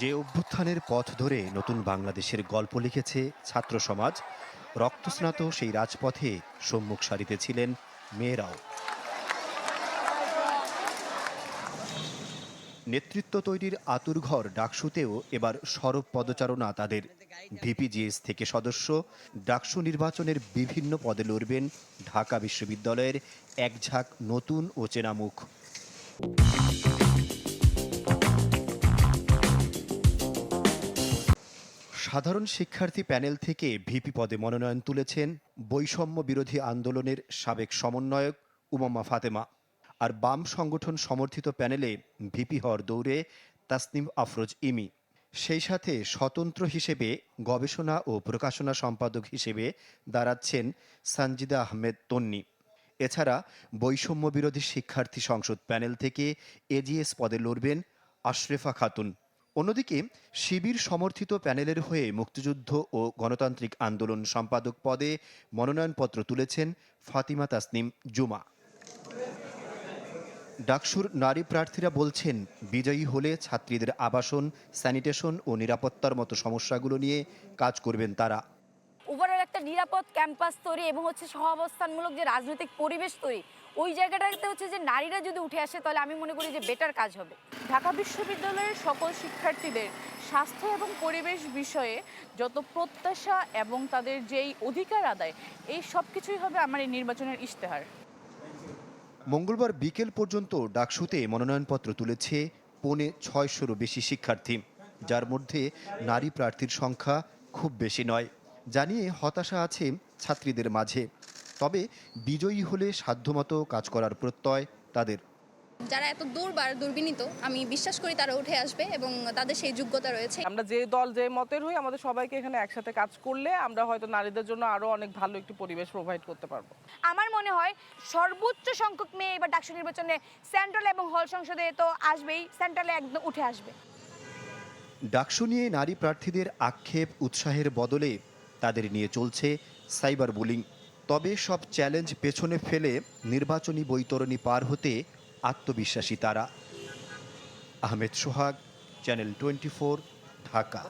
যে অভ্যুত্থানের পথ ধরে নতুন বাংলাদেশের গল্প লিখেছে ছাত্র সমাজ, রক্তস্নাত সেই রাজপথে সম্মুখ সারিতে ছিলেন মেয়েরাও। নেতৃত্ব তৈরির আতুরঘর ডাকসুতেও এবার সরব পদচারণা তাদের। ভিপিজিএস থেকে সদস্য, ডাকসু নির্বাচনের বিভিন্ন পদে লড়বেন ঢাকা বিশ্ববিদ্যালয়ের এক ঝাঁক নতুন ও চেনা মুখ সাধারণ শিক্ষার্থী প্যানেল থেকে ভিপি পদে মনোনয়ন তুলেছেন বৈষম্য বিরোধী আন্দোলনের সাবেক সমন্বয়ক উমাম্মা ফাতেমা। আর বাম সংগঠন সমর্থিত প্যানেলে ভিপি হওয়ার দৌড়ে তাসনিম আফরোজ ইমি। সেই সাথে স্বতন্ত্র হিসেবে গবেষণা ও প্রকাশনা সম্পাদক হিসেবে দাঁড়াচ্ছেন সানজিদা আহমেদ তন্নি। এছাড়া বৈষম্য বিরোধী শিক্ষার্থী সংসদ প্যানেল থেকে এজিএস পদে লড়বেন আশরেফা খাতুন। অন্যদিকে, শিবির সমর্থিত প্যানেলের হয়ে মুক্তিযুদ্ধ ও গণতান্ত্রিক আন্দোলন সম্পাদক পদে মনোনয়নপত্র তুলেছেন ফাতিমা তাসনিম জুমা। ডাকসুর নারী প্রার্থীরা বলছেন, বিজয়ী হলে ছাত্রীদের আবাসন, স্যানিটেশন ও নিরাপত্তার মতো সমস্যাগুলো নিয়ে কাজ করবেন তারা। ওভারঅল একটা নিরাপদ ক্যাম্পাস তৈরি এবং হচ্ছে সহাবস্থানমূলক যে রাজনৈতিক পরিবেশ তৈরি ওই জায়গাটাতে হচ্ছে যে নারীরা যদি উঠে আসে তাহলে আমি মনে করি যে বেটার কাজ হবে। ঢাকা বিশ্ববিদ্যালয়ের সকল শিক্ষার্থীদের স্বাস্থ্য এবং পরিবেশ বিষয়ে যত প্রত্যাশা এবং তাদের যেই অধিকার আদায় এই সব কিছুই হবে আমার এই নির্বাচনের ইশতেহার। মঙ্গলবার বিকেল পর্যন্ত ডাকসুতে মনোনয়নপত্র তুলেছে পৌনে ছয়শোরও বেশি শিক্ষার্থী যার মধ্যে নারী প্রার্থীর সংখ্যা খুব বেশি নয়। জানিয়ে হতাশা আছে ছাত্রীদের মাঝে। তবে বিজয়ী হলে সাধ্যমতো কাজ করার প্রত্যয় তাদের। যারা এত দুর্বার দুর্বিনীত আমি বিশ্বাস করি তারা উঠে আসবে এবং তাদের সেই যোগ্যতা রয়েছে। আমরা যে দল যে মতের হই আমাদের সবাইকে এখানে একসাথে কাজ করলে আমরা হয়তো নারীদের জন্য আরও অনেক ভালো একটি পরিবেশ প্রোভাইড করতে পারব। আমার মনে হয় সর্বোচ্চ সংখ্যক মেয়ে এবার ডাকসু নির্বাচনে সেন্ট্রাল এবং হল সংসদে তো আসবেই সেন্ট্রালে একদম উঠে আসবে। ডাকসু নিয়ে নারী প্রার্থীদের আক্ষেপ উৎসাহের বদলে তাদের নিয়ে চলছে সাইবার বুলিং তবে সব চ্যালেঞ্জ পেছনে ফেলে নির্বাচনী বৈতরণী পার হতে আত্মবিশ্বাসী তারা। Ahmed Sohag channel twenty Dhaka.